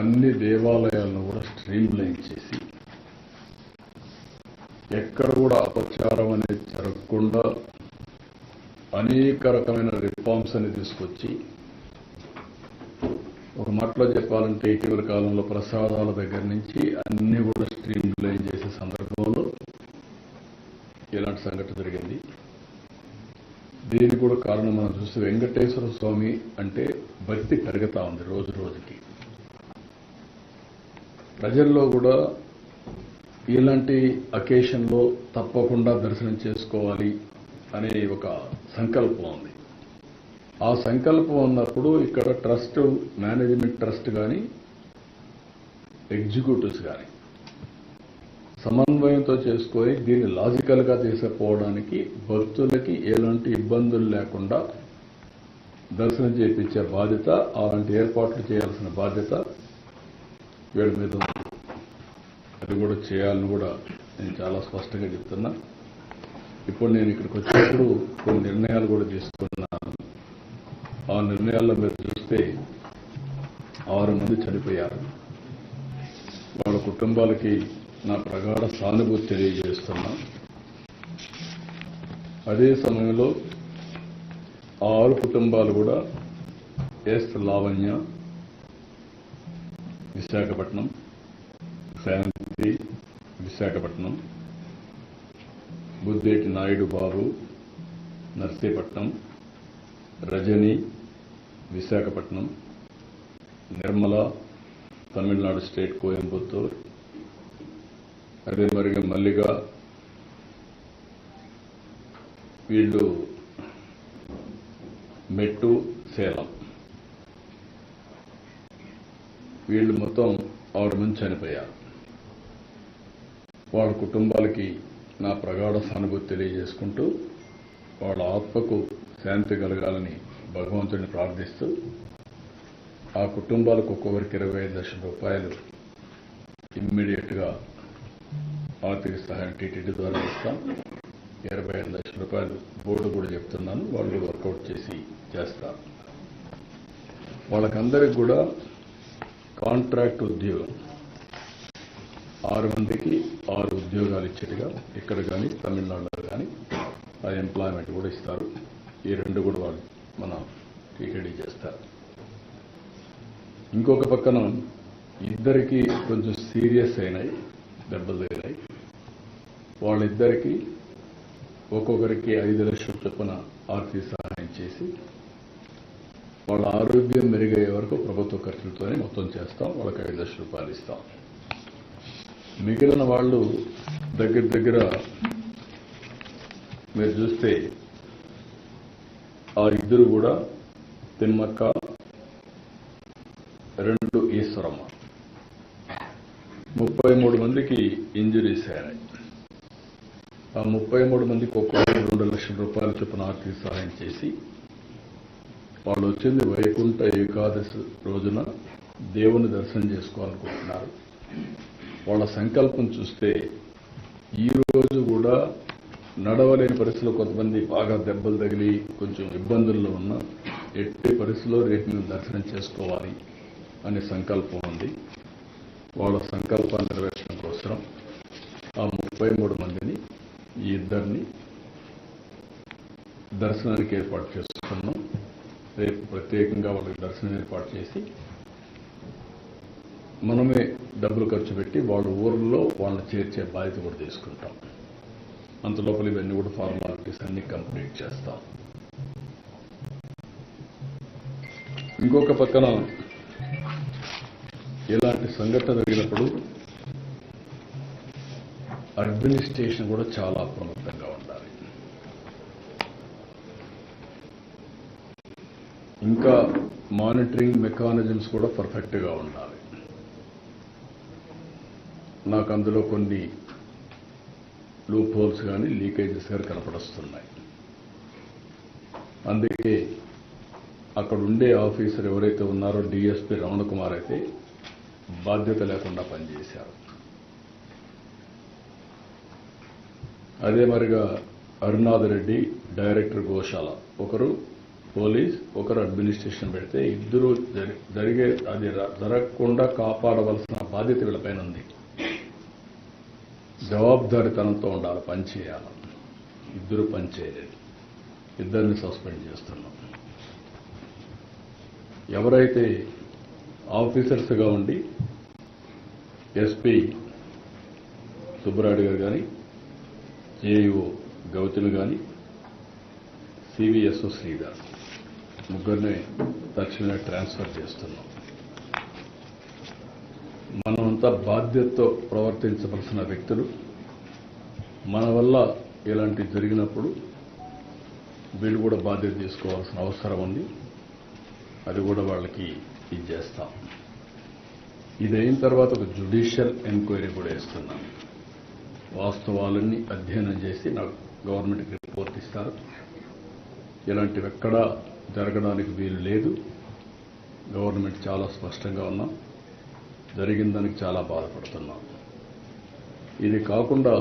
అన్ని దేవాలయాలను కూడా స్ట్రీమ్ లైన్ చేసి ఎక్కడ కూడా అపచారం అనేది జరగకుండా అనేక రకమైన రిఫార్మ్స్ అని తీసుకొచ్చి ఒక మాటలో చెప్పాలంటే ఇటీవల కాలంలో ప్రసాదాల దగ్గర నుంచి అన్ని కూడా స్ట్రీమ్ లైన్ చేసే సందర్భంలో ఇలాంటి సంఘటన జరిగింది. దీనికి కూడా కారణం మనం చూస్తే వెంకటేశ్వర స్వామి అంటే భక్తి పెరుగుతా ఉంది రోజు రోజుకి. ప్రజల్లో కూడా ఇలాంటి అకేషన్లో తప్పకుండా దర్శనం చేసుకోవాలి అనే ఒక సంకల్పం ఉంది. ఆ సంకల్పం ఉన్నప్పుడు ఇక్కడ ట్రస్ట్ మేనేజ్మెంట్ ట్రస్ట్ కానీ ఎగ్జిక్యూటివ్స్ కానీ సమన్వయంతో చేసుకొని దీన్ని లాజికల్గా తీసుకుపోవడానికి భక్తులకి ఎలాంటి ఇబ్బందులు లేకుండా దర్శనం చేయించే బాధ్యత అలాంటి ఏర్పాట్లు చేయాల్సిన బాధ్యత వీళ్ళ మీద ఉంది. అది కూడా చేయాలని కూడా నేను చాలా స్పష్టంగా చెప్తున్నా. ఇప్పుడు నేను ఇక్కడికి వచ్చినప్పుడు కొన్ని నిర్ణయాలు కూడా తీసుకున్నాను. ఆ నిర్ణయాల్లో మీరు చూస్తే ఆరు మంది చనిపోయారు. వాళ్ళ కుటుంబాలకి నా ప్రగాఢ సానుభూతి తెలియజేస్తున్నా. అదే సమయంలో ఆరు కుటుంబాలు కూడా ఎస్ లావణ్య విశాఖపట్నం ఇది విశాఖపట్నం బుద్ధేటి నాయుడు బాబు నర్సీపట్నం రజని విశాఖపట్నం నిర్మల తమిళనాడు స్టేట్ కోయంబత్తూర్ అదే మరిగా మల్లిగా వీళ్ళు మెట్టు సేలం. వీళ్ళు మొత్తం ఆరు మంది చనిపోయారు. వాళ్ళ కుటుంబాలకి నా ప్రగాఢ సానుభూతి తెలియజేసుకుంటూ వాళ్ళ ఆత్మకు శాంతి కలగాలని భగవంతుడిని ప్రార్థిస్తూ ఆ కుటుంబాలకు ఒక్కొక్కరికి ఇరవై ఐదు లక్షల రూపాయలు ఇమ్మీడియట్గా ఆర్థిక సహాయం టీటీడీ ద్వారా ఇస్తాం. ఇరవై ఐదు లక్షల రూపాయలు బోర్డు కూడా చెప్తున్నాను. వాళ్ళు వర్కౌట్ చేసి చేస్తారు వాళ్ళకందరికి కూడా కాంట్రాక్ట్ ఉద్యోగం. ఆరు మందికి ఆరు ఉద్యోగాలు ఇచ్చేట్టుగా ఇక్కడ కానీ తమిళనాడులో కానీ ఆ ఎంప్లాయ్మెంట్ కూడా ఇస్తారు. ఈ రెండు కూడా వాళ్ళు మన టీటీడీ చేస్తారు. ఇంకొక పక్కన ఇద్దరికి కొంచెం సీరియస్ అయినాయి దెబ్బలు తగినాయి. వాళ్ళిద్దరికీ ఒక్కొక్కరికి ఐదు లక్షల చొప్పున ఆర్థిక సహాయం చేసి వాళ్ళ ఆరోగ్యం మెరుగయ్యే వరకు ప్రభుత్వ ఖర్చులతోనే మొత్తం చేస్తాం వాళ్ళకి ఐదు లక్షల రూపాయలు ఇస్తాం. మిగిలిన వాళ్ళు దగ్గర దగ్గర మీరు చూస్తే ఆ ఇద్దరు కూడా తిమ్మక్క రెండు ఈశ్వరమ్మ. ముప్పై మూడు మందికి ఇంజురీస్ అయినాయి. ఆ ముప్పై మూడు మందికి ఒక్కొక్క రెండు లక్షల రూపాయల చొప్పున ఆర్థిక సహాయం చేసి వాళ్ళు వచ్చింది వైకుంఠ ఏకాదశి రోజున దేవుని దర్శనం చేసుకోవాలనుకుంటున్నారు. వాళ్ళ సంకల్పం చూస్తే ఈరోజు కూడా నడవలేని పరిస్థితిలో కొంతమంది బాగా దెబ్బలు తగిలి కొంచెం ఇబ్బందుల్లో ఉన్న ఎట్టి పరిస్థితిలో రేపు మేము దర్శనం చేసుకోవాలి అనే సంకల్పం ఉంది. వాళ్ళ సంకల్పాన్ని నెరవేర్చడం కోసం ఆ ముప్పై మూడు మందిని ఈ ఇద్దరిని దర్శనానికి ఏర్పాటు చేసుకున్నాం. రేపు ప్రత్యేకంగా వాళ్ళకి దర్శనం ఏర్పాటు చేసి మనమే డబ్బులు ఖర్చు పెట్టి వాళ్ళ ఊర్లో వాళ్ళని చేర్చే బాధ్యత కూడా తీసుకుంటాం. అంత లోపల ఇవన్నీ కూడా ఫార్మాలిటీస్ అన్ని కంప్లీట్ చేస్తాం. ఇంకొక పక్కన ఇలాంటి సంఘటన జరిగినప్పుడు అడ్మినిస్ట్రేషన్ కూడా చాలా అప్రమత్తంగా ఉండాలి. ఇంకా మానిటరింగ్ మెకానిజమ్స్ కూడా పర్ఫెక్ట్గా ఉండాలి. నాకు అందులో కొన్ని లూప్ హోల్స్ కానీ లీకేజెస్ కానీ కనపడుస్తున్నాయి. అందుకే అక్కడ ఉండే ఆఫీసర్ ఎవరైతే ఉన్నారో డిఎస్పి రమణ కుమార్ అయితే బాధ్యత లేకుండా పనిచేశారు. అదే మరిగా అరుణాథ్ రెడ్డి డైరెక్టర్ గోశాల. ఒకరు పోలీస్ ఒకరు అడ్మినిస్ట్రేషన్ పెడితే ఇద్దరు జరి- జరిగే అది జరగకుండా కాపాడవలసిన బాధ్యత వీళ్ళపైన ఉంది. జవాబుదారితనంతో ఉండాలి పని చేయాలి. ఇద్దరు పని చేయలేదు. ఇద్దరిని సస్పెండ్ చేస్తున్నాం. ఎవరైతే ఆఫీసర్స్గా ఉండి ఎస్పీ సుబ్బరాయుడు గారు కానీ ఏఈఓ గౌతమి కానీ సివిఎస్ఓ శ్రీధర్ ముగ్గురిని తక్షణమే ట్రాన్స్ఫర్ చేస్తున్నాం. మనమంతా బాధ్యతతో ప్రవర్తించవలసిన వ్యక్తులు. మన వల్ల ఇలాంటి జరిగినప్పుడు వీళ్ళు కూడా బాధ్యత తీసుకోవాల్సిన అవసరం ఉంది. అది కూడా వాళ్ళకి ఇది చేస్తాం. ఇది అయిన తర్వాత ఒక జ్యుడిషియల్ ఎంక్వైరీ కూడా వేస్తున్నాం. వాస్తవాలన్నీ అధ్యయనం చేసి నాకు గవర్నమెంట్కి రిపోర్ట్ ఇస్తారు. ఇలాంటివి ఎక్కడా జరగడానికి వీలు లేదు. గవర్నమెంట్ చాలా స్పష్టంగా ఉన్నాం. జరిగిందని చాలా బాధపడుతున్నాం. ఇది కాకుండా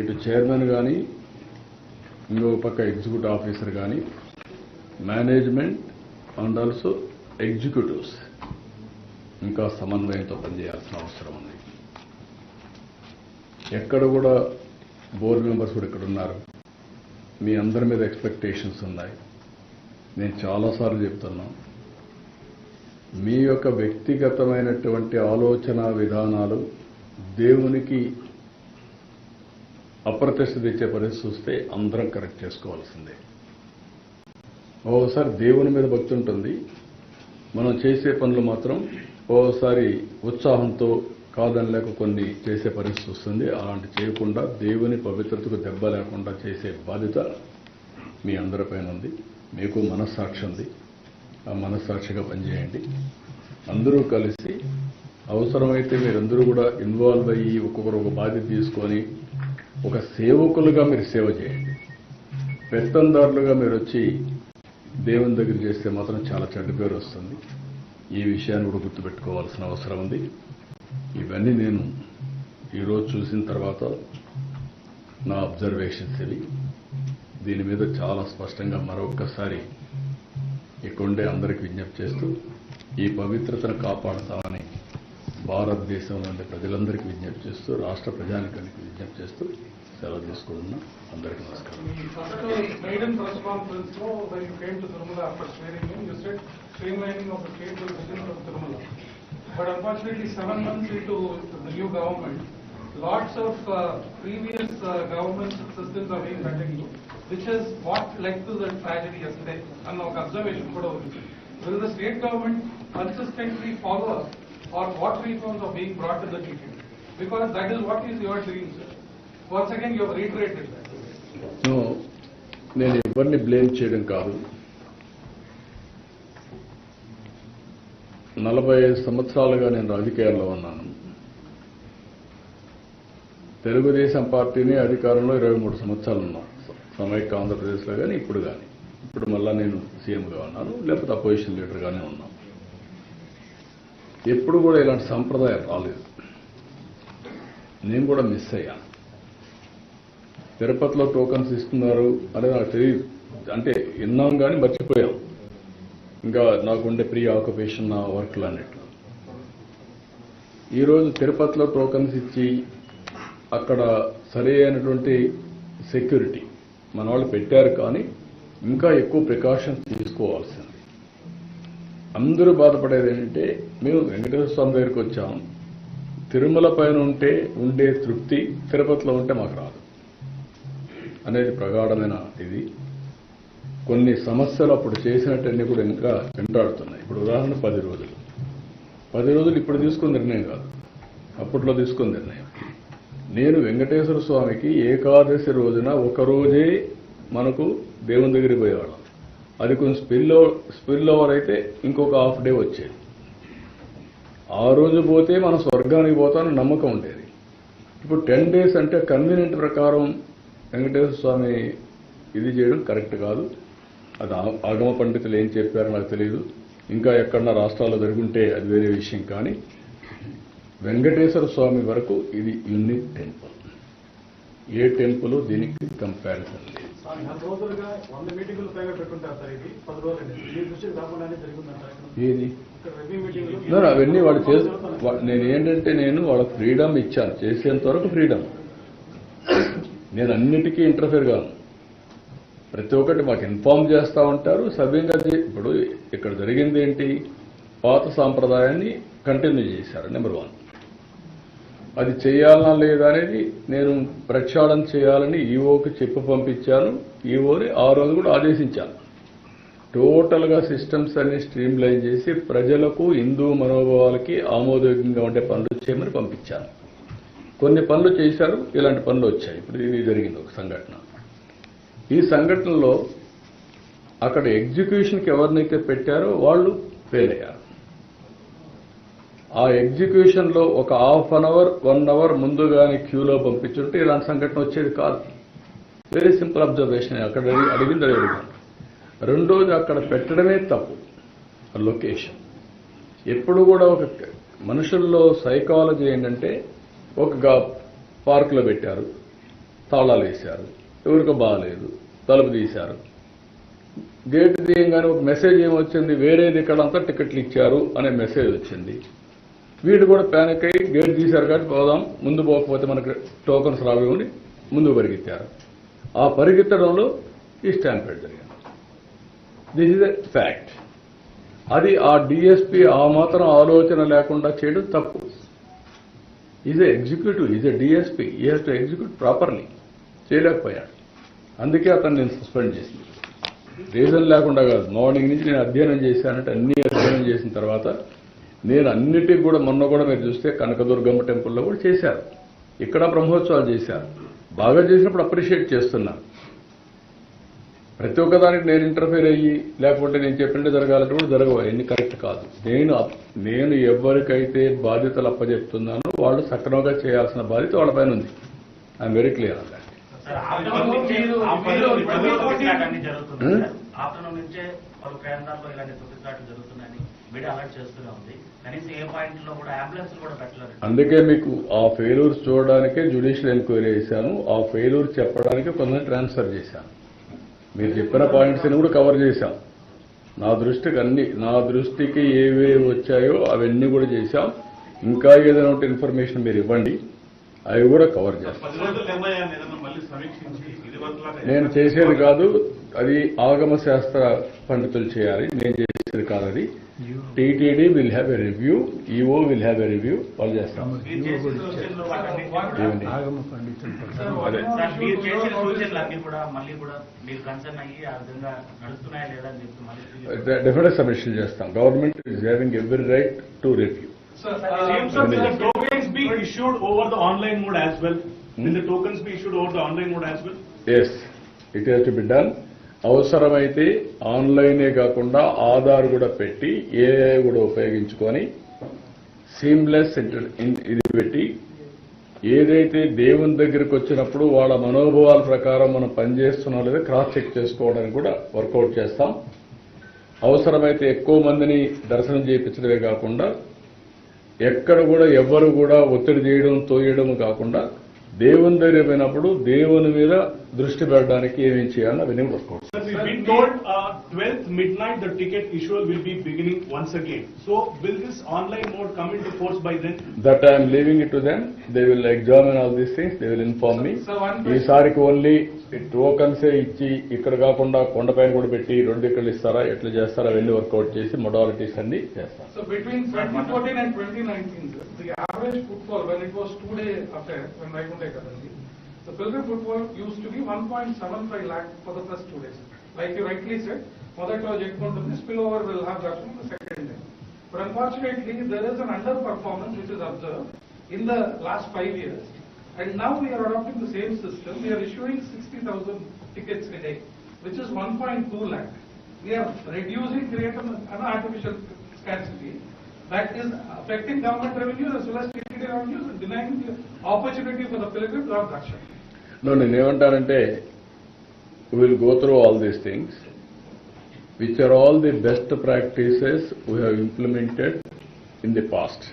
ఇటు చైర్మన్ కానీ ఇంకొక పక్క ఎగ్జిక్యూటివ్ ఆఫీసర్ కానీ మేనేజ్మెంట్ అండ్ ఆల్సో ఎగ్జిక్యూటివ్స్ ఇంకా సమన్వయంతో పనిచేయాల్సిన అవసరం ఉంది. ఎక్కడ కూడా బోర్డు మెంబర్స్ కూడా ఇక్కడ ఉన్నారు. మీ అందరి మీద ఎక్స్పెక్టేషన్స్ ఉన్నాయి. నేను చాలాసార్లు చెప్తున్నాను మీ యొక్క వ్యక్తిగతమైనటువంటి ఆలోచన విధానాలు దేవునికి అప్రతిష్ట తెచ్చే పరిస్థితి వస్తే అందరం కరెక్ట్ చేసుకోవాల్సిందే. ఓసారి దేవుని మీద భక్తి ఉంటుంది. మనం చేసే పనులు మాత్రం ఓసారి ఉత్సాహంతో కాదని లేక కొన్ని చేసే పరిస్థితి వస్తుంది. అలాంటి చేయకుండా దేవుని పవిత్రతకు దెబ్బ లేకుండా చేసే బాధ్యత మీ అందరిపైన ఉంది. మీకు మనస్సాక్షి ఉంది. మనస్సాక్షిగా పనిచేయండి. అందరూ కలిసి అవసరమైతే మీరందరూ కూడా ఇన్వాల్వ్ అయ్యి ఒక్కొక్కరు ఒక బాధ్యత తీసుకొని ఒక సేవకులుగా మీరు సేవ చేయండి. పెత్తందారులుగా మీరు వచ్చి దేవుని దగ్గర చేస్తే మాత్రం చాలా చెడ్డ పేరు వస్తుంది. ఈ విషయాన్ని కూడా గుర్తుపెట్టుకోవాల్సిన అవసరం ఉంది. ఇవన్నీ నేను ఈరోజు చూసిన తర్వాత నా అబ్జర్వేషన్స్ ఇవి. దీని మీద చాలా స్పష్టంగా మరొకసారి ఇక్కడే అందరికి విజ్ఞప్తి చేస్తూ ఈ పవిత్రతను కాపాడతామని భారతదేశంలోని ప్రజలందరికీ విజ్ఞప్తి చేస్తూ రాష్ట్ర ప్రజానికానికి విజ్ఞప్తి చేస్తూ సెలవు తీసుకుంటున్నా. అందరికి నమస్కారం. But unfortunately, seven months into the new government, lots of uh, previous uh, government systems are being continued, which has what led to the tragedy yesterday. And our observation కూడా ఉంది. Will the state government consistently follow up or what reforms are being brought to the TTD? Because that is what is your dream, sir. Once again, you have reiterated that. No, నేను ఎవరిని blame చేయడం కాదు నలభై ఐదు సంవత్సరాలుగా నేను రాజకీయాల్లో ఉన్నాను తెలుగుదేశం పార్టీని అధికారంలో ఇరవై మూడు సంవత్సరాలు ఉన్నాం. సమైక్య ఆంధ్రప్రదేశ్లో కానీ ఇప్పుడు కానీ ఇప్పుడు మళ్ళా నేను సీఎంగా ఉన్నాను లేకపోతే అపోజిషన్ లీడర్గానే ఉన్నాను ఎప్పుడు కూడా ఇలాంటి సంప్రదాయం రాలేదు. నేను కూడా మిస్ అయ్యాను. తిరుపతిలో టోకన్స్ ఇస్తున్నారు అనేది నాకు తెలియదు అంటే విన్నాం కానీ మర్చిపోయాం. ఇంకా నాకుండే ప్రీ ఆక్యుపేషన్ నా వర్క్లు అన్నట్లు. ఈరోజు తిరుపతిలో టోకన్స్ ఇచ్చి అక్కడ సరి అయినటువంటి సెక్యూరిటీ మన వాళ్ళు పెట్టారు కానీ ఇంకా ఎక్కువ ప్రికాషన్స్ తీసుకోవాల్సింది. అందరూ బాధపడేది ఏంటంటే మేము వెంకటేశ్వర స్వామి దగ్గరికి వచ్చాము తిరుమల పైన ఉంటే ఉండే తృప్తి తిరుపతిలో ఉంటే మాకు రాదు. అనేది ప్రగాఢమైన ఇది. కొన్ని సమస్యలు అప్పుడు చేసినట్టన్నీ కూడా ఇంకా వెంటాడుతున్నాయి. ఇప్పుడు ఉదాహరణ పది రోజులు. పది రోజులు ఇప్పుడు తీసుకున్న నిర్ణయం కాదు. అప్పట్లో తీసుకున్న నిర్ణయం. నేను వెంకటేశ్వర స్వామికి ఏకాదశి రోజున ఒక రోజే మనకు దేవుని దగ్గరికి పోయేవాళ్ళం. అది కొంచెం స్పిల్ స్పిల్ ఓవర్ అయితే ఇంకొక హాఫ్ డే వచ్చేది. ఆ రోజు పోతే మనం స్వర్గానికి పోతామని నమ్మకం ఉండేది. ఇప్పుడు టెన్ డేస్ అంటే కన్వీనియంట్ ప్రకారం వెంకటేశ్వర స్వామి ఇది చేయడం కరెక్ట్ కాదు. అది ఆగమ పండితులు ఏం చెప్పారో నాకు తెలియదు ఇంకా ఎక్కడన్నా రాష్ట్రాల్లో జరుగుంటే అది వేరే విషయం కానీ వెంకటేశ్వర స్వామి వరకు ఇది యూనిక్ టెంపుల్. ఏ టెంపుల్ దీనికి కంపారిజన్. ఏది? అవన్నీ వాడు చేసి నేను ఏంటంటే నేను వాళ్ళకి ఫ్రీడమ్ ఇచ్చాను. చేసేంత వరకు ఫ్రీడమ్. నేను అన్నిటికీ ఇంటర్ఫేర్ కాను. ప్రతి ఒక్కటి మాకు ఇన్ఫార్మ్ చేస్తూ ఉంటారు. సవ్యంగా ఇప్పుడు ఇక్కడ జరిగింది ఏంటి? పాత సాంప్రదాయాన్ని కంటిన్యూ చేశారు నెంబర్ వన్. అది చేయాలనా లేదా అనేది నేను ప్రక్షాళన చేయాలని ఈఓకి చెప్పి పంపించాను. ఈఓని ఆ రోజు కూడా ఆదేశించాను. టోటల్గా సిస్టమ్స్ అన్ని స్ట్రీమ్ లైన్ చేసి ప్రజలకు హిందూ మనోభావాలకి ఆమోదయోగ్యంగా ఉండే పనులు చేయమని పంపించాను. కొన్ని పనులు చేశారు ఇలాంటి పనులు వచ్చాయి. ఇప్పుడు ఇది జరిగింది ఒక సంఘటన. ఈ సంఘటనలో అక్కడ ఎగ్జిక్యూషన్కి ఎవరినైతే పెట్టారో వాళ్ళు ఫెయిల్ అయ్యారు. ఆ ఎగ్జిక్యూషన్లో ఒక half an hour one hour ముందుగానే క్యూలో పంపించుంటే ఇలాంటి సంఘటన వచ్చేది కాదు. వెరీ సింపుల్ అబ్జర్వేషన్ అక్కడ అడిగి- అడిగింది అడిగాను రెండోది అక్కడ పెట్టడమే తప్పు. లొకేషన్ ఎప్పుడు కూడా ఒక మనుషుల్లో సైకాలజీ ఏంటంటే ఒక పార్కులో పెట్టారు తాళాలు వేశారు ఎవరికో బాగాలేదు తలుపు తీశారు. గేట్ తీయంగానే ఒక మెసేజ్ ఏమొచ్చింది? వేరేది ఇక్కడంతా టికెట్లు ఇచ్చారు అనే మెసేజ్ వచ్చింది. వీడు కూడా ప్యానిక్ అయ్యి గేట్ తీశారు కాబట్టి పోదాం ముందు పోకపోతే మనకు టోకన్స్ రావేమని ముందు పరిగెత్తారు. ఆ పరిగెత్తడంలో ఈ స్టాంపేడ్ జరిగింది. దిస్ ఇస్ ఎ ఫ్యాక్ట్ అది ఆ డిఎస్పీ ఆ మాత్రం ఆలోచన లేకుండా చేయడం తప్పు. Is a executive is a DSP he has to execute properly చేయలేకపోయాడు. అందుకే అతను నేను సస్పెండ్ చేసింది రీజన్ లేకుండా కాదు మార్నింగ్ నుంచి నేను అధ్యయనం చేశానంటే అన్ని అధ్యయనం చేసిన తర్వాత నేను అన్నిటికి కూడా మొన్న కూడా మీరు చూస్తే కనకదుర్గమ్మ టెంపుల్లో కూడా చేశారు. ఇక్కడ బ్రహ్మోత్సవాలు చేశారు. బాగా చేసినప్పుడు అప్రిషియేట్ చేస్తున్నాను ప్రతి ఒక్కదానికి నేను ఇంటర్ఫేర్ అయ్యి లేకపోతే నేను చెప్పినట్టు జరగాలంటే కూడా జరగవు. ఎన్ని కరెక్ట్ కాదు. నేను నేను ఎవరికైతే బాధ్యతలు అప్పచెప్తున్నానో వాళ్ళు సక్రమంగా చేయాల్సిన బాధ్యత వాళ్ళపైన ఉంది. ఐఎమ్ వెరీ క్లియర్ ఆఫ్టర్నూన్ నుంచే పలు కేంద్రాల్లో ఇలాంటి జరుగుతున్నాయని మీడియా అలర్ట్ చేస్తూనే ఉంది. కనీసం ఏ పాయింట్లో కూడా అంబులెన్స్ కూడా పెట్టలేదు. అందుకే మీకు ఆ ఫెయిల్యూర్స్ చూడడానికే జ్యుడిషియల్ ఎంక్వైరీ చేశాను. ఆ ఫెయిల్యూర్ చెప్పడానికి కొందరు ట్రాన్స్ఫర్ చేశాను. మీరు చెప్పిన పాయింట్స్ కూడా కవర్ చేశాం. నా దృష్టికి అన్ని నా దృష్టికి ఏవేవి వచ్చాయో అవన్నీ కూడా చేశాం. ఇంకా ఏదైనా ఉంటే ఇన్ఫర్మేషన్ మీరు ఇవ్వండి. అవి కూడా కవర్ చేస్తాం. నేను చేసేది కాదు. అది ఆగమ శాస్త్ర పండితులు చేయాలి. నేను చేసేది కాదు అది TTD will have a review EO will have a review వాళ్ళు చేస్తాం మీరు చేసిన సూచనలు వాటన్నిటిని ఏమండి? అదే. సార్ మీరు చేసిన సూచనలు అన్ని కూడా మళ్ళీ కూడా మీరు కన్సర్న్ అయ్యి ఆ విధంగా నడుస్తున్నాయా లేదా అని చెప్పి మళ్ళీ డెఫినెట్ సబ్మిషన్ చేస్తాం. Government is having every right to review uh, sir, will the tokens be issued అవసరమైతే ఆన్లైనే కాకుండా ఆధార్ కూడా పెట్టి ఏఐ కూడా ఉపయోగించుకొని సీమ్లెస్ ఇది పెట్టి ఏదైతే దేవుని దగ్గరికి వచ్చినప్పుడు వాళ్ళ మనోభావాల ప్రకారం మనం పనిచేస్తున్నా లేదా క్రాస్ చెక్ చేసుకోవడానికి కూడా వర్కౌట్ చేస్తాం. అవసరమైతే ఎక్కువ మందిని దర్శనం చేయించడమే కాకుండా ఎక్కడ కూడా ఎవ్వరు కూడా ఒత్తిడి చేయడం తోయడం కాకుండా దేవుని దగ్గర పోయినప్పుడు దేవుని మీద దృష్టి పెట్టడానికి ఏమేం చేయాలని అవన్నీ పట్టుకోవచ్చు that I'm leaving it to then they will examine all these things they will inform me ఈసారికి ఓన్లీ టోకన్సే ఇచ్చి ఇక్కడ కాకుండా కొండపైన కూడా పెట్టి రెండు ఇక్కడ ఇస్తారా ఎట్లా చేస్తారా అవన్నీ వర్కౌట్ చేసి మొడాలిటీస్ అన్ని చేస్తాం So between 2014 and 2019, sir, the average footfall, when it was two-day affair, when Vaikunta Ekadasi, the pilgrim footfall used to be 1.75 lakh for the first two days. Like you rightly said, మొదట్లో చెప్పుకుంటుంది spillover will have that from the second day. But unfortunately, there is an underperformance which is observed in the last five years. And now we are adopting the same system. We are issuing 60,000 tickets a day, which is 1.2 lakh. We are reducing, creating an artificial scarcity that is affecting government revenues as well as TTD revenues and denying the opportunity for the pilgrims of Daksha. No నేనేమంటానంటే will go through all these things which are all the best practices we have implemented in the past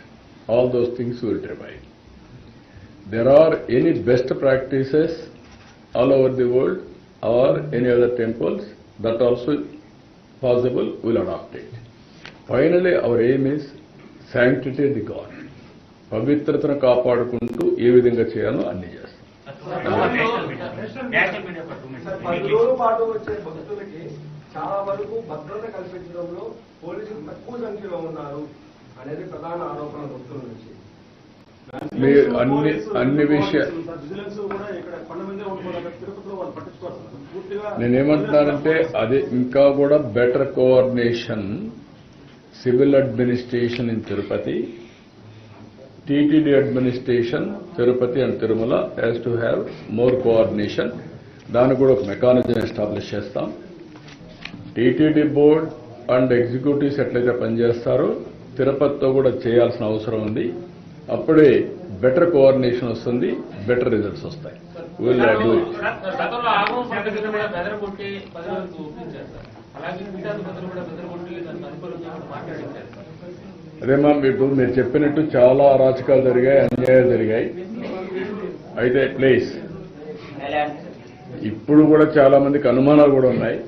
all those things will revive There are any best practices all over the world or any other temples, that also possible, will adopt it. Finally, our aim is sanctity the God. పవిత్రతను కాపాడుకుంటూ ఏ విధంగా చేయాలో అన్ని చేస్తాం పది రోజుల పాటు వచ్చే భక్తులకి చాలా వరకు భద్రత కల్పించడంలో పోలీసులు తక్కువ సంఖ్యలో ఉన్నారు అనేది ప్రధాన ఆరోపణ భక్తుల నుంచి మీరు అన్ని అన్ని విషయ నేనేమంటున్నానంటే అది ఇంకా కూడా better coordination civil administration in Tirupati TTD administration Tirupati and Tirumala has to have more coordination దానికి కూడా ఒక మెకానిజం ఎస్టాబ్లిష్ చేస్తాం. టీటీడీ బోర్డ్ అండ్ ఎగ్జిక్యూటివ్స్ ఎట్లయితే పనిచేస్తారో తిరుపతితో కూడా చేయాల్సిన అవసరం ఉంది. అప్పుడే బెటర్ కోఆర్డినేషన్ వస్తుంది బెటర్ రిజల్ట్స్ వస్తాయి. అదేమా ఇప్పుడు మీరు చెప్పినట్టు చాలా అరాచకాలు జరిగాయి అన్యాయాలు జరిగాయి. అయితే ప్లీజ్ ఇప్పుడు కూడా చాలా మందికి అనుమానాలు కూడా ఉన్నాయి.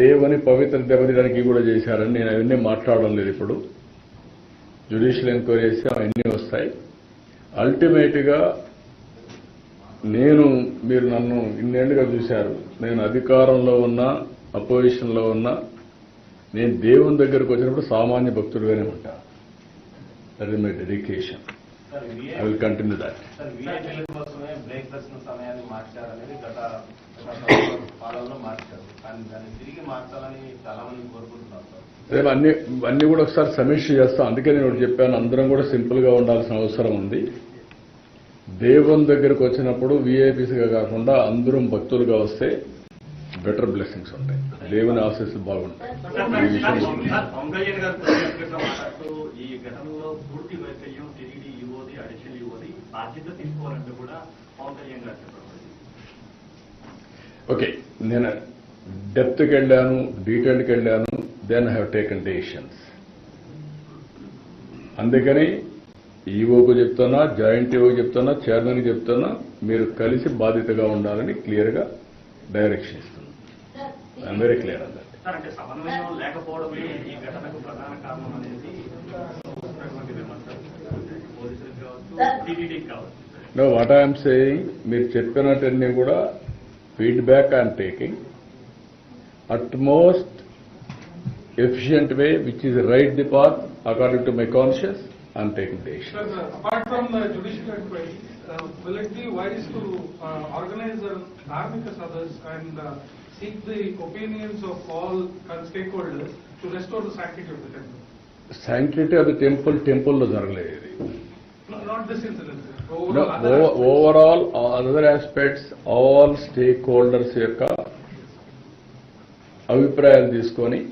దేవుని పవిత్ర దెబ్బతీయడానికి కూడా చేశారని నేను అవన్నీ మాట్లాడడం లేదు ఇప్పుడు. జ్యుడిషియల్ ఎంక్వైరీ చేస్తే అవన్నీ వస్తాయి. అల్టిమేట్గా నేను మీరు నన్ను ఇన్నేళ్ళుగా చూశారు. నేను అధికారంలో ఉన్నా అపోజిషన్లో ఉన్నా నేను దేవుని దగ్గరకు వచ్చినప్పుడు సామాన్య భక్తుడుగానే ఉంటాను that is my dedication I will continue that రేపు అన్ని అన్ని కూడా ఒకసారి సమీక్ష చేస్తాం అందుకే నేను చెప్పాను అందరం కూడా సింపుల్గా ఉండాల్సిన అవసరం ఉంది దేవుని దగ్గరకు వచ్చినప్పుడు వీఐపీస్గా కాకుండా అందరం భక్తులుగా వస్తే బెటర్ బ్లెస్సింగ్స్ ఉంటాయి దేవుని ఆశీస్సులు బాగుంటాయి ఈ విషయం బాధ్యత తీసుకోవాలంటే కూడా పవన్ కళ్యాణ్ గారు ఓకే నేను డెప్త్కి వెళ్ళాను డీటెయిల్కి వెళ్ళాను దెన్ హ్యావ్ టేకన్ డెసిషన్స్ అందుకని ఈఓకు చెప్తున్నా జాయింట్ ఈఓకి చెప్తున్నా చైర్మన్కి చెప్తున్నా మీరు కలిసి బాధ్యతగా ఉండాలని క్లియర్గా డైరెక్షన్ ఇస్తున్నాను. I'm very clear on that. Sir అంటే సమన్వయం లేకపోవడమే ఈ ఘటనకు ప్రధాన కారణం అనేది పోలీసులకు కావచ్చు టీటీడీకి కావచ్చు నో వాట్ ఐఎమ్ సేయింగ్ మీరు చెప్పినట్టన్నీ కూడా feedback I'm taking at most efficient way which is right the path according to my conscious I'm taking decision Sir, apart from the judicial inquiry, uh, will it be wise to uh, organize the Dharmika Sabhas and uh, seek the opinions of all uh, stakeholders to restore the sanctity of the temple? Sanctity of the temple టెంపుల్లో జరగలేదు ఇది No, Not this incident, sir. No, Overall, other o- aspects. overall, other aspects all stakeholders యొక్క అభిప్రాయాలు తీసుకొని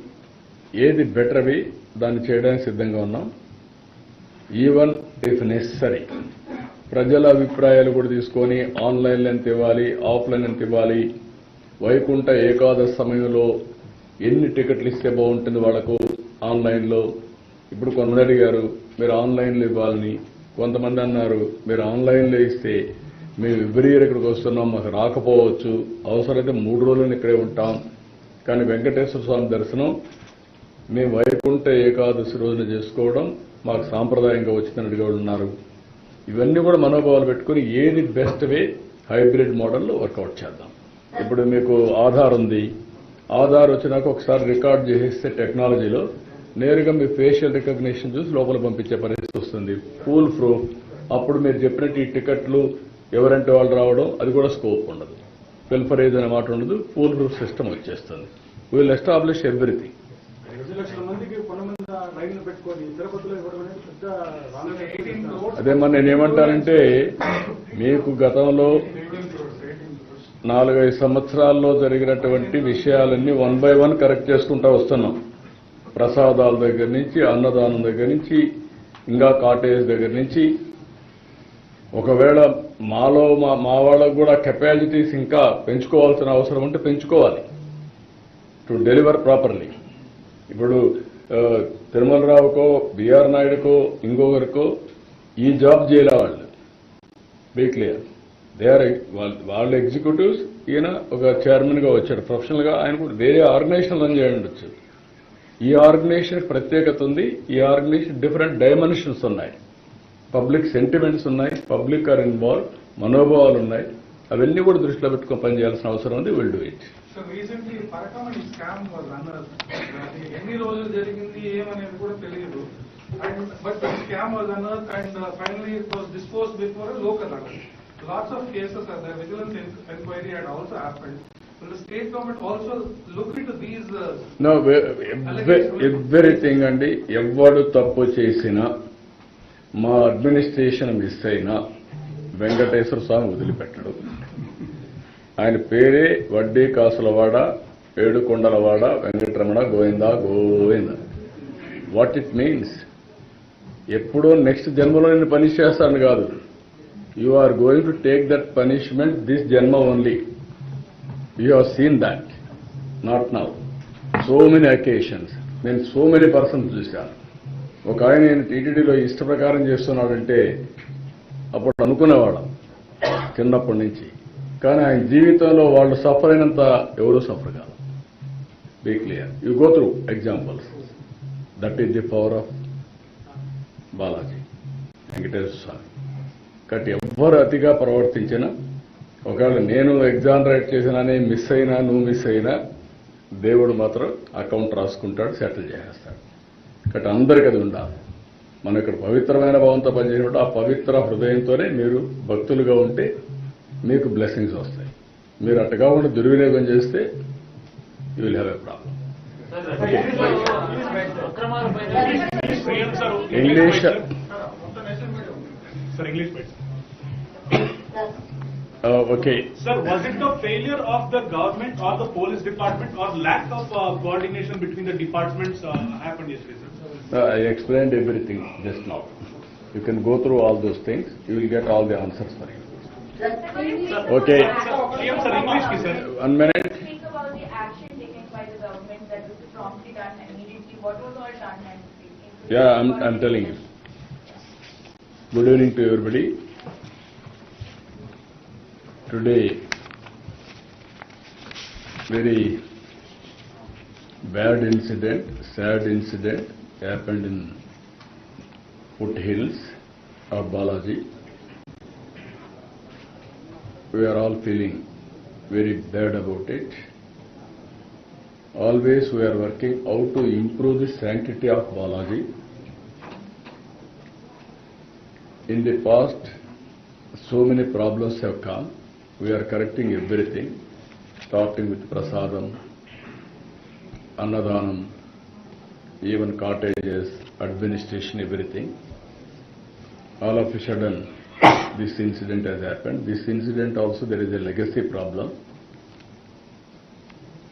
ఏది బెటర్వి దాన్ని చేయడానికి సిద్ధంగా ఉన్నాం. ఈవెన్ ఇఫ్ నెసరీ ప్రజల అభిప్రాయాలు కూడా తీసుకొని ఆన్లైన్లో ఎంత ఇవ్వాలి ఆఫ్లైన్ ఎంత ఇవ్వాలి. వైకుంఠ ఏకాదశి సమయంలో ఎన్ని టికెట్లు ఇస్తే బాగుంటుంది వాళ్ళకు ఆన్లైన్లో ఇప్పుడు కొంతమంది అడిగారు మీరు ఆన్లైన్లో ఇవ్వాలని. కొంతమంది అన్నారు మీరు ఆన్లైన్లో ఇస్తే మేము ఎవ్రీ ఇయర్ ఇక్కడికి వస్తున్నాం మాకు రాకపోవచ్చు. అవసరమైతే మూడు రోజులను ఇక్కడే ఉంటాం. కానీ వెంకటేశ్వర స్వామి దర్శనం మేము వైకుంఠ ఏకాదశి రోజున చేసుకోవడం మాకు సాంప్రదాయంగా వచ్చినట్టుగా ఉన్నారు. ఇవన్నీ కూడా మనోభావాలు పెట్టుకుని ఏది బెస్ట్ వే హైబ్రిడ్ మోడల్లో వర్కౌట్ చేద్దాం. ఇప్పుడు మీకు ఆధార్ ఉంది. ఆధార్ వచ్చినాక ఒకసారి రికార్డ్ చేసేస్తే టెక్నాలజీలో నేరుగా మీ ఫేషియల్ రికగ్నిషన్ చూసి లోపల పంపించే పరిస్థితి వస్తుంది. ఫూల్ ప్రూఫ్ అప్పుడు మీరు చెప్పినట్టు ఈ టికెట్లు ఎవరంటే వాళ్ళు రావడం అది కూడా స్కోప్ ఉండదు. ఫిల్ఫరేజ్ అనే మాట ఉండదు ఫూల్ ప్రూఫ్ సిస్టమ్ వచ్చేస్తుంది. Will establish everything. అదే మరి నేనేమంటానంటే మీకు గతంలో 18 crores, 18 crores. నాలుగైదు సంవత్సరాల్లో జరిగినటువంటి విషయాలన్నీ వన్ బై వన్ కరెక్ట్ చేసుకుంటా వస్తున్నాం. ప్రసాదాల దగ్గర నుంచి అన్నదానం దగ్గర నుంచి ఇంకా కాటేజ్ దగ్గర నుంచి. ఒకవేళ మాలో మా మా వాళ్ళకు కూడా కెపాసిటీస్ ఇంకా పెంచుకోవాల్సిన అవసరం ఉంటే పెంచుకోవాలి. టు డెలివర్ ప్రాపర్లీ ఇప్పుడు తిరుమలరావుకో బిఆర్ నాయుడుకో ఇంకొకరికో ఈ జాబ్ చేయలే వాళ్ళు. బీ క్లియర్ దే ఆర్ వాళ్ళ ఎగ్జిక్యూటివ్స్ ఈయన ఒక చైర్మన్గా వచ్చాడు. ప్రొఫెషనల్గా ఆయన కూడా వేరే ఆర్గనైజేషన్ రన్ చేయండి వచ్చాడు ఈ ఆర్గనైజేషన్ ప్రత్యేకత ఉంది. ఈ ఆర్గనైజేషన్ డిఫరెంట్ డైమెన్షన్స్ ఉన్నాయి. పబ్లిక్ సెంటిమెంట్స్ ఉన్నాయి. పబ్లిక్ ఆర్ ఇన్వాల్వ్ మనోభావాలు ఉన్నాయి. అవన్నీ కూడా దృష్టిలో పెట్టుకొని పనిచేయాల్సిన అవసరం ఉంది. Will do it so recently Parakamani scam was అన్నారు. ఎన్ని రోజులు జరిగింది Will the state government also look into these uh, know everything అండి. ఎవడు తప్పు చేసినా మా అడ్మినిస్ట్రేషన్ మిస్ అయినా వెంకటేశ్వర స్వామి వదిలిపెట్టడు. ఆయన పేరే వడ్డీ కాసులవాడ ఏడుకొండలవాడ Venkataramana Govinda Govinda. What it means ఎప్పుడో నెక్స్ట్ జన్మలో నేను పనిష్ చేస్తాను కాదు. You are going to take that punishment this జన్మ only you have seen that not now so many occasions నేను సో మెనీ పర్సన్స్ చూశాను. ఒక ఆయన నేను టీటీడీలో ఇష్ట ప్రకారం చేస్తున్నాడంటే అప్పుడు అనుకునేవాళ్ళం చిన్నప్పటి నుంచి. కానీ ఆయన జీవితంలో వాళ్ళు సఫర్ అయినంత ఎవరూ సఫర్ కాదు. Be clear you go through examples that is the power of Balaji Venkateswara Swami కాబట్టి ఎవ్వరు అతిగా ప్రవర్తించినా ఒకవేళ నేను ఎగ్జామ్ రైట్ చేసినానే మిస్ అయినా నువ్వు మిస్ అయినా దేవుడు మాత్రం అకౌంట్ రాసుకుంటాడు సెటిల్ చేసేస్తాడు. కాబట్టి అందరికీ అది ఉండాలి. మనం ఇక్కడ పవిత్రమైన భావంతో పనిచేసినప్పుడు ఆ పవిత్ర హృదయంతోనే మీరు భక్తులుగా ఉంటే మీకు బ్లెస్సింగ్స్ వస్తాయి. మీరు అట్టగా ఉండి దుర్వినియోగం చేస్తే you will have a problem అక్రమాలపైన Sir, Oh, okay. Sir, was it the failure of the government or the police department or lack of uh, coordination between the departments uh, happened yesterday, sir? Uh, I explained everything just now. You can go through all those things. You will get all the answers for you. Sir, okay. Sir, sir, English, sir. One minute. Speak about the action taken by the government that was promptly done immediately. What was all done? Yeah, I'm, I'm telling you. Good evening to everybody. Today, very bad incident, sad incident happened in foothills of Balaji. We are all feeling very bad about it. Always we are working how to improve the sanctity of Balaji. In the past, so many problems have come. We are correcting everything, starting with prasadam, annadhanam, even cottages, administration, everything. All of a sudden, this incident has happened. This incident also, there is a legacy problem.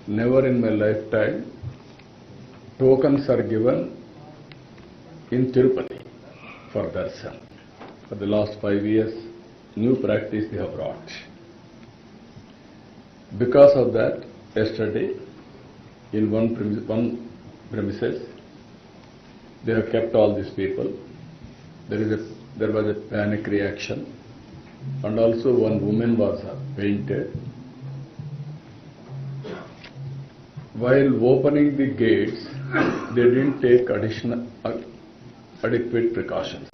Never in my lifetime, tokens are given in Tirupati for darshan. For the last five years, new practice they have brought. Because of that, yesterday, in one premise, one premises, they have kept all these people. There is a, there was a panic reaction, and also one woman was fainted. While opening the gates, they didn't take additional uh, adequate precautions.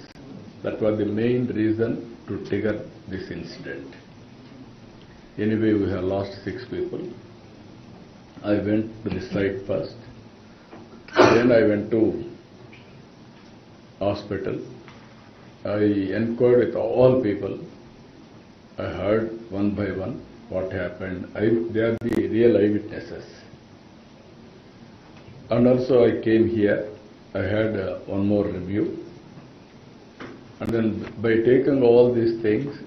That was the main reason to trigger this incident. Anyway, we have lost six people. I went to the site first. Then I went to hospital. I inquired with all people. I heard one by one what happened. I, they are the real eyewitnesses. And also I came here, I had uh, one more review. And then by taking all these things,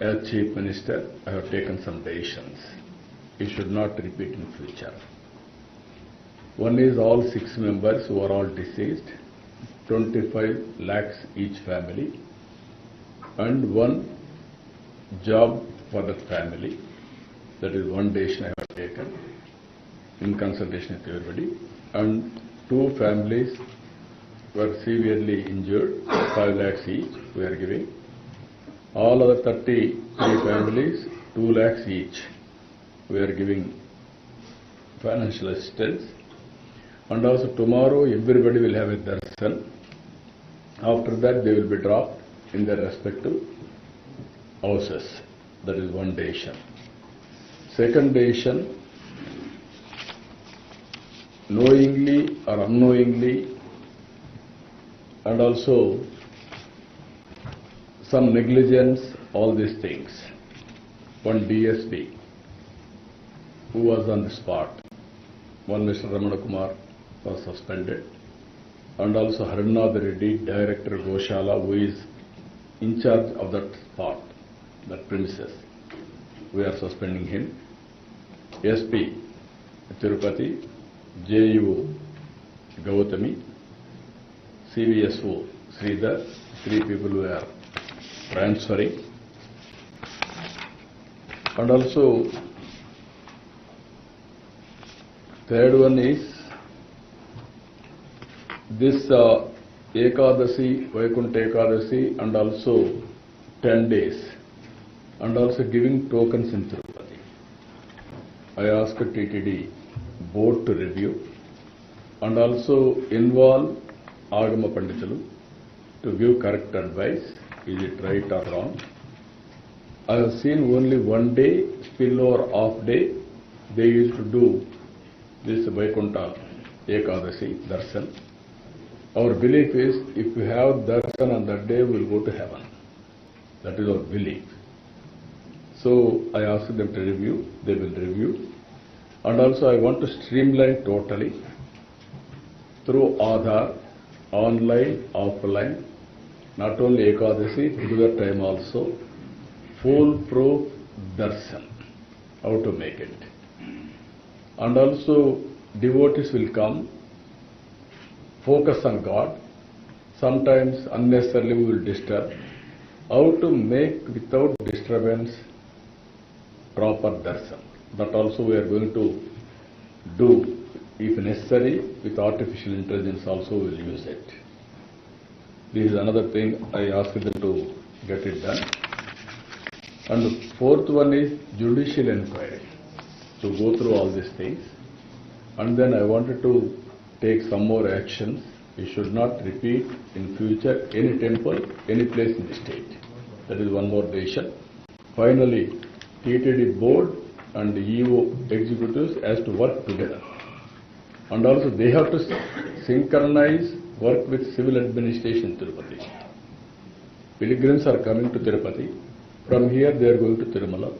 as chief minister, I have taken some decisions. It should not repeat in future. One is all six members who are all deceased, 25 lakhs each family, and one job for the family. That is one decision I have taken in consultation with everybody. And two families were severely injured, 5 lakhs each we are giving. All other 33 families, 2 lakhs each, we are giving financial assistance. And also tomorrow, everybody will have a darshan. After that, they will be dropped in their respective houses. That is one decision. Second decision, knowingly or unknowingly, and also some negligence, all these things. One DSP who was on the spot, one Mr. Ramana Kumar was suspended, and also Harnath Reddy, Director Goshala, who is in charge of that spot, that premises. We are suspending him. SP Tirupati, JU Gautami, CVSO Sridhar, three people who are transferring. And also, third one is this uh, Ekadasi, Vaikuntha Ekadasi, and also 10 days, and also giving tokens in Tirupati. I asked TTD board to review and also involve Agama Panditulu to give correct advice, is it right or wrong. I have seen only one day, spillover off day, they used to do this Vaikuntha Ekadasi darshan. Our belief is if we have darshan on that day, we will go to heaven. That is our belief. So I asked them to review, they will review. And also I want to streamline totally through Aadhaar, online, offline, not only Ekadasi, regular time also, full foolproof darshan, how to make it. And also devotees will come, focus on God, sometimes unnecessarily we will disturb, how to make without disturbance proper darshan. That also we are going to do, if necessary, with artificial intelligence also we will use it. This is another thing I asked them to get it done. And the fourth one is judicial inquiry, to go through all these things. And then I wanted to take some more actions. We should not repeat in future any temple, any place in the state. That is one more decision. Finally, TTD board and the EO executives has to work together. And also they have to synchronize work with civil administration in Tirupati. Pilgrims are coming to Tirupati. From here they are going to Tirumala.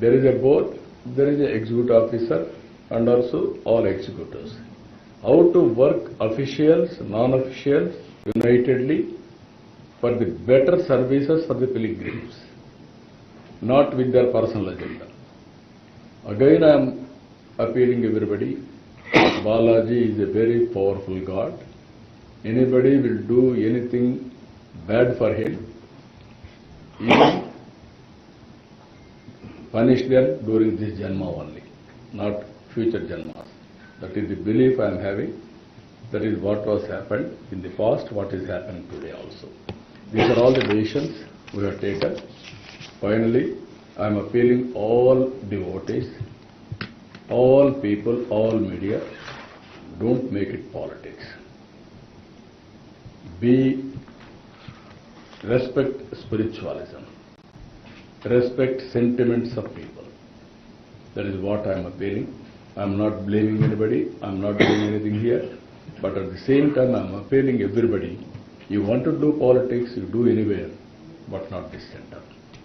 There is a board, there is an executive officer and also all executives. How to work officials, non-officials unitedly for the better services for the pilgrims, not with their personal agenda. Again, I am appealing everybody, Balaji is a very powerful God. Anybody will do anything bad for him, he will punish them during this Janma only, not future Janmas. That is the belief I am having. That is what was happened in the past, what is happening today also. These are all the decisions we have taken. Finally, I am appealing all devotees, all people, all media, don't make it politics. Be, respect spiritualism, respect sentiments of people. That is what I am appealing. I am not blaming anybody, I am not doing anything here, but at the same time I am appealing everybody. You want to do politics, you do anywhere, but not this center.